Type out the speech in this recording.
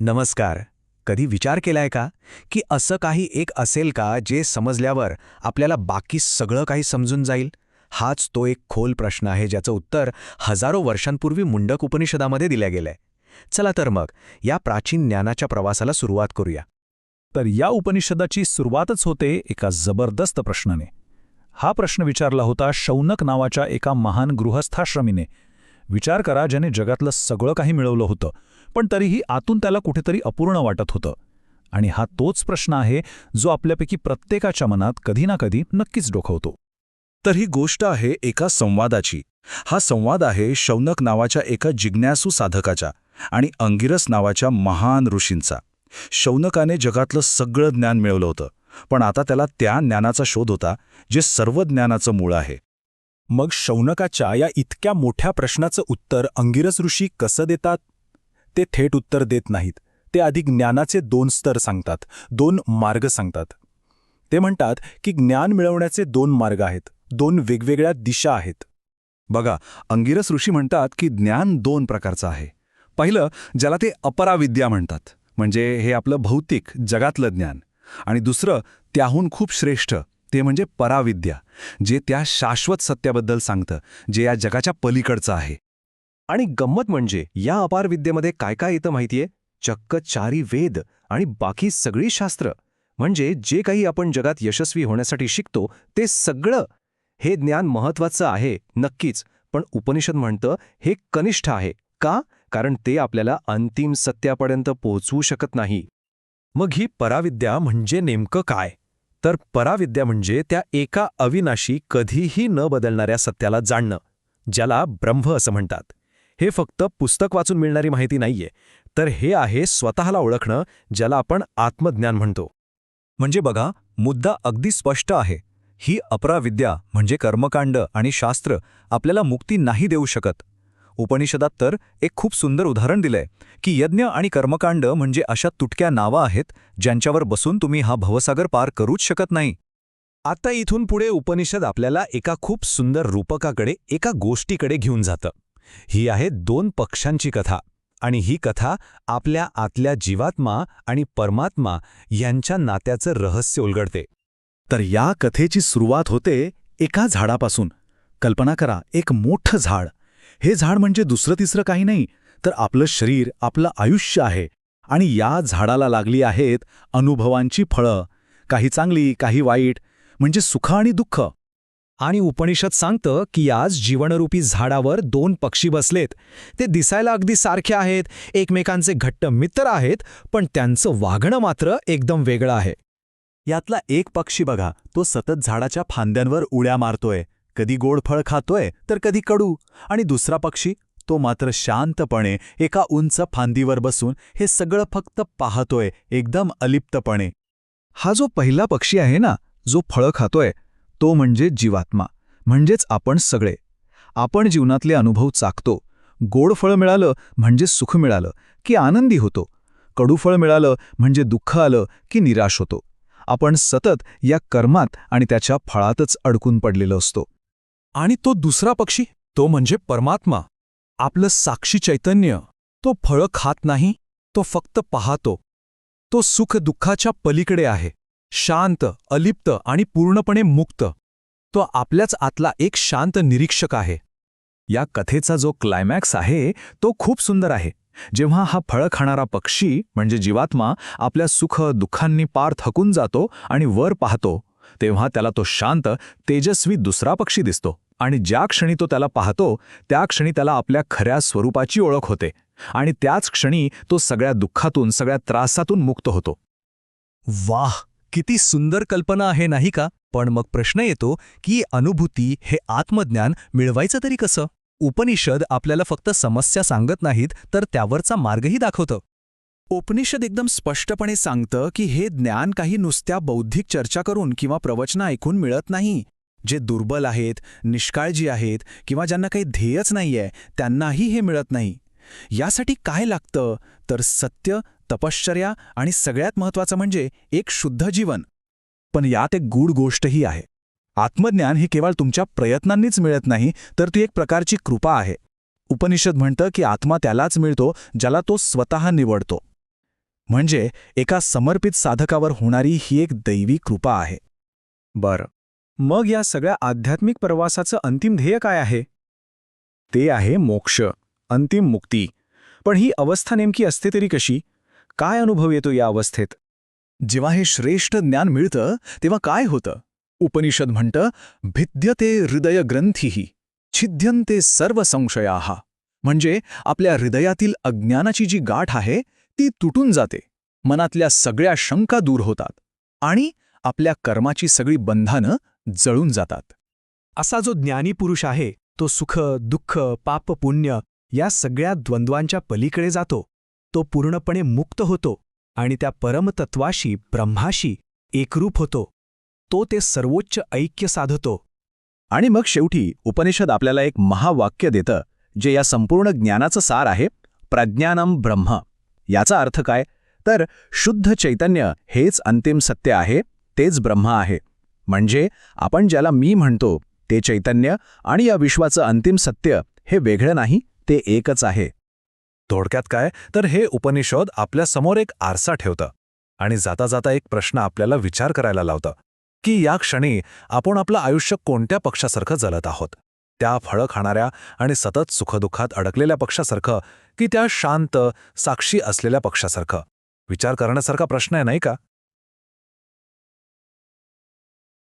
नमस्कार. कधी विचार केलाय का? की असं काही एक असेल का जे समजल्यावर आपल्याला बाकी सगळं काही समजून जाईल? हाच तो एक खोल प्रश्न आहे ज्याचं उत्तर हजारो वर्षांपूर्वी मुंडक उपनिषदामध्ये दिल्या गेलंय. चला तर मग या प्राचीन ज्ञानाच्या प्रवासाला सुरुवात करूया. तर या उपनिषदाची सुरुवातच होते एका जबरदस्त प्रश्नाने. हा प्रश्न विचारला होता शौनक नावाच्या एका महान गृहस्थाश्रमीने. विचार करा ज्याने जगातलं सगळं काही मिळवलं होतं पण तरीही आतून त्याला कुठेतरी अपूर्ण वाटत होतं. आणि हा तोच प्रश्न आहे जो आपल्यापैकी प्रत्येकाच्या मनात कधी ना कधी नक्कीच डोखवतो. तर ही गोष्ट आहे एका संवादाची. हा संवाद आहे शौनक नावाच्या एका जिज्ञासू साधकाचा आणि अंगिरस नावाच्या महान ऋषींचा. शौनकाने जगातलं सगळं ज्ञान मिळवलं होतं पण आता त्याला त्या ज्ञानाचा शोध होता जे सर्व ज्ञानाचं मूळ आहे. मग शौनकाच्या या इतक्या मोठ्या प्रश्नाचं उत्तर अंगिरस ऋषी कसं देतात? ते थेट उत्तर देत नाहीत. ते अधिक ज्ञानाचे दोन स्तर सांगतात दोन मार्ग सांगतात. ते म्हणतात की ज्ञान मिळवण्याचे दोन मार्ग आहेत दोन वेगवेगळ्या दिशा आहेत. बघा अंगिरस ऋषी म्हणतात की ज्ञान दोन प्रकारचं आहे. पहिलं ज्याला ते अपराविद्या म्हणतात म्हणजे हे आपलं भौतिक जगातलं ज्ञान. आणि दुसरं त्याहून खूप श्रेष्ठ ते म्हणजे पराविद्या जे त्या शाश्वत सत्याबद्दल सांगतं जे या जगाच्या पलीकडचं आहे. आणि गंमत म्हणजे या अपार विद्येमध्ये काय काय येतं माहितीये? चक्क चारी वेद आणि बाकी सगळी शास्त्र. म्हणजे जे काही आपण जगात यशस्वी होण्यासाठी शिकतो ते सगळं हे ज्ञान महत्वाचं आहे नक्कीच. पण उपनिषद म्हणतं हे कनिष्ठ आहे. का? कारण ते आपल्याला अंतिम सत्यापर्यंत पोहोचवू शकत नाही. मग ही पराविद्या म्हणजे नेमकं काय? तर पराविद्या म्हणजे त्या एका अविनाशी कधीही न बदलणाऱ्या सत्याला जाणणं ज्याला ब्रह्म असं म्हणतात. हे फक्त पुस्तक वाचून मिळणारी माहिती नाहीये तर हे आहे स्वतःला ओळखणं ज्याला आपण आत्मज्ञान म्हणतो. म्हणजे बघा मुद्दा अगदी स्पष्ट आहे. ही अपराविद्या म्हणजे कर्मकांड आणि शास्त्र आपल्याला मुक्ती नाही देऊ शकत. उपनिषदात तर एक खूप सुंदर उदाहरण दिलंय की यज्ञ आणि कर्मकांड म्हणजे अशा तुटक्या नावा आहेत ज्यांच्यावर बसून तुम्ही हा भवसागर पार करूच शकत नाही. आता इथून पुढे उपनिषद आपल्याला एका खूप सुंदर रूपकाकडे एका गोष्टीकडे घेऊन जातं. ही आहे दोन पक्षांची कथा आणि ही कथा आपल्या आतल्या जीवात्मा आणि परमात्मा यांच्या नात्याचं रहस्य उलगडते. तर या कथेची सुरुवात होते एका झाडापासून. कल्पना करा एक मोठं झाड. हे झाड म्हणजे दुसरं तिसरं काही नाही तर आपलं शरीर आपलं आयुष्य आहे. आणि या झाडाला लागली आहेत अनुभवांची फळं. काही चांगली काही वाईट म्हणजे सुख आणि दुःख. आणि उपनिषद सांगतं की आज जीवनरूपी झाडावर दोन पक्षी बसलेत. ते दिसायला अगदी सारखे आहेत एकमेकांचे घट्ट मित्र आहेत पण त्यांचं वागणं मात्र एकदम वेगळं आहे. यातला एक पक्षी बघा तो सतत झाडाच्या फांद्यांवर उड्या मारतोय. कधी गोडफळ खातोय तर कधी कडू. आणि दुसरा पक्षी तो मात्र शांतपणे एका उंच फांदीवर बसून हे सगळं फक्त पाहतोय एकदम अलिप्तपणे. हा जो पहिला पक्षी आहे ना जो फळं खातोय तो म्हणजे जीवात्मा. म्हणजेच आपण सगळे. आपण जीवनातले अनुभव चाकतो. गोड फळ मिळालं म्हणजे सुख मिळालं की आनंदी होतो. कडूफळ मिळालं म्हणजे दुःख आलं की निराश होतो. आपण सतत या कर्मात आणि त्याच्या फळातच अडकून पडलेलो असतो. आणि तो दुसरा पक्षी तो म्हणजे परमात्मा. आपलं साक्षी चैतन्य तो फळं खात नाही तो फक्त पाहतो. तो सुख दुःखाच्या पलीकडे आहे. शांत अलिप्त आणि पूर्णपणे मुक्त. तो आपल्याच आतला एक शांत निरीक्षक आहे. या कथेचा जो क्लायमॅक्स आहे तो खूप सुंदर आहे. जेव्हा हा फळं खाणारा पक्षी म्हणजे जीवात्मा आपल्या सुख दुःखांनी पार थकून जातो आणि वर पाहतो तेव्हा त्याला तो शांत तेजस्वी दुसरा पक्षी दिसतो. आणि ज्या क्षणी तो त्याला पाहतो त्या क्षणी त्याला आपल्या खऱ्या स्वरूपाची ओळख होते आणि त्याच क्षणी तो सगळ्या दुःखातून सगळ्या त्रासातून मुक्त होतो. वाह किती सुंदर कल्पना आहे नाही का? पण मग प्रश्न येतो की अनुभूती हे आत्मज्ञान मिळवायचं तरी कसं? उपनिषद आपल्याला फक्त समस्या सांगत नाहीत तर त्यावरचा मार्गही दाखवतं. उपनिषद एकदम स्पष्टपणे सांगतं की हे ज्ञान काही नुसत्या बौद्धिक चर्चा करून किंवा प्रवचना ऐकून मिळत नाही. जे दुर्बल आहेत निष्काळजी आहेत किंवा ज्यांना काही ध्येयच नाहीये त्यांनाही हे मिळत नाही. यासाठी काय लागतं? तर सत्य तपश्चर्या आणि सगळ्यात महत्त्वाचं म्हणजे एक शुद्ध जीवन. पण यात एक गूढ गोष्टही आहे. आत्मज्ञान ही केवळ तुमच्या प्रयत्नांनीच मिळत नाही तर ती एक प्रकारची कृपा आहे. उपनिषद म्हणतं की आत्मा त्यालाच मिळतो ज्याला तो स्वतः निवडतो. म्हणजे एका समर्पित साधकावर होणारी ही एक दैवी कृपा आहे. बरं. मग या सगळ्या आध्यात्मिक प्रवासाचं अंतिम ध्येय काय आहे? ते आहे मोक्ष अंतिम मुक्ती. पण ही अवस्था नेमकी असते तरी कशी? काय अनुभव येतो या अवस्थेत? जेव्हा हे श्रेष्ठ ज्ञान मिळतं तेव्हा काय होतं? उपनिषद म्हणतं भिद्यते हृदय ग्रंथीही छिद्यंते सर्व संशयाः. म्हणजे आपल्या हृदयातील अज्ञानाची जी गाठ आहे ती तुटून जाते. मनातल्या सगळ्या शंका दूर होतात. आणि आपल्या कर्माची सगळी बंधनं जळून जातात. असा जो ज्ञानी पुरुष आहे तो सुख दुःख पाप पुण्य या सगळ्या द्वंद्वांच्या पलीकडे जातो. तो पूर्णपणे मुक्त होतो आणि त्या परमतत्वाशी ब्रह्माशी एकरूप होतो. तो ते सर्वोच्च ऐक्य साधतो. आणि मग शेवटी उपनिषद आपल्याला एक महावाक्य देतं जे या संपूर्ण ज्ञानाचं सार आहे प्रज्ञानम ब्रह्म. याचा अर्थ काय? तर शुद्ध चैतन्य हेच अंतिम सत्य आहे तेच ब्रह्म आहे. म्हणजे आपण ज्याला मी म्हणतो ते चैतन्य आणि या विश्वाचं अंतिम सत्य हे वेगळं नाही ते एकच आहे. थोडक्यात काय? तर हे उपनिषद आपल्यासमोर एक आरसा ठेवतं आणि जाता जाता एक प्रश्न आपल्याला विचार करायला लावतं की या क्षणी आपण आपलं आयुष्य कोणत्या पक्षासारखं जलत आहोत? त्या फळं खाणाऱ्या आणि सतत सुखदुःखात अडकलेल्या पक्षासारखं की त्या शांत साक्षी असलेल्या पक्षासारखं? विचार करण्यासारखा प्रश्न आहे नाही का?